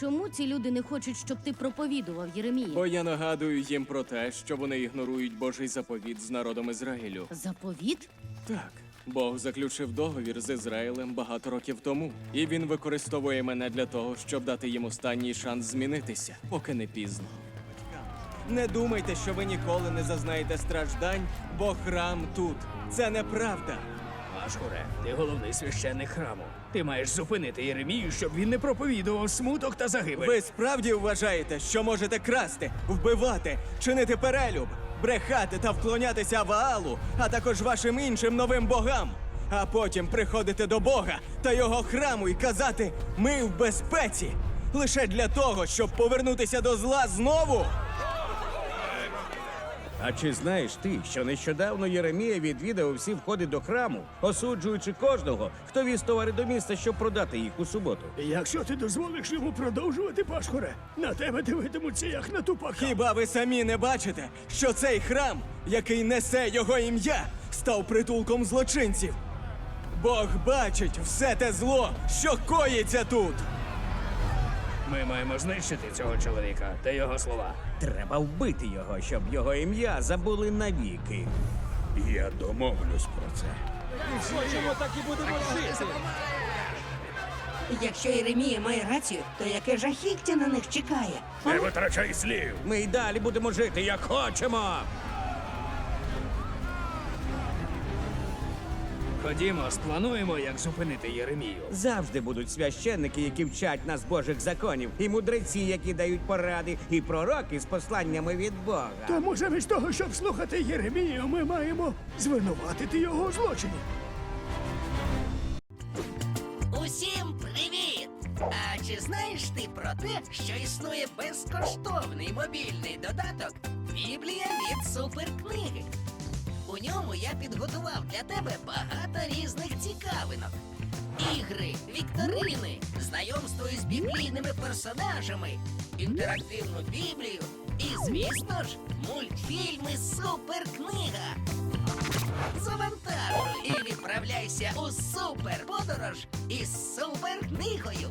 Чому ці люди не хочуть, щоб ти проповідував Єремії? Бо я нагадую їм про те, що вони ігнорують Божий заповіт з народом Ізраїлю. Заповіт? Так, Бог заключив договір з Ізраїлем багато років тому, і він використовує мене для того, щоб дати їм останній шанс змінитися, поки не пізно. Не думайте, що ви ніколи не зазнаєте страждань, бо храм тут. Це неправда. Ашуре, ти головний священник храму. Ти маєш зупинити Єремію, щоб він не проповідував смуток та загибель. Ви справді вважаєте, що можете красти, вбивати, чинити перелюб, брехати та вклонятися Ваалу, а також вашим іншим новим богам, а потім приходити до Бога та його храму і казати Ми в безпеці лише для того, щоб повернутися до зла знову. А чи знаєш ти, що нещодавно Єремія відвідав всі входи до храму, осуджуючи кожного, хто віз товари до міста, щоб продати їх у суботу? Якщо ти дозволиш йому продовжувати, Пашхоре, на тебе дивитимуться як на тупака. Хіба ви самі не бачите, що цей храм, який несе його ім'я, став притулком злочинців? Бог бачить все те зло, що коїться тут. Ми маємо знищити цього чоловіка та його слова. Треба вбити його, щоб його ім'я забули навіки. Я домовлюсь про це. Хочемо, так і будемо жити. Якщо Єремія має рацію, то яке жахіття на них чекає? Не витрачай слів. Ми й далі будемо жити, як хочемо. Ходімо, сплануємо, як зупинити Єремію. Завжди будуть священники, які вчать нас Божих законів, і мудреці, які дають поради, і пророки з посланнями від Бога. Тому замість того, щоб слухати Єремію, ми маємо звинуватити його у злочині. Усім привіт! А чи знаєш ти про те, що існує безкоштовний мобільний додаток Біблія від суперкниги? У ньому я підготував для тебе багато різних цікавинок. Ігри, вікторини, знайомство із біблійними персонажами, інтерактивну біблію і, звісно ж, мультфільми Суперкнига. Завантажуй і відправляйся у суперподорож із суперкнигою.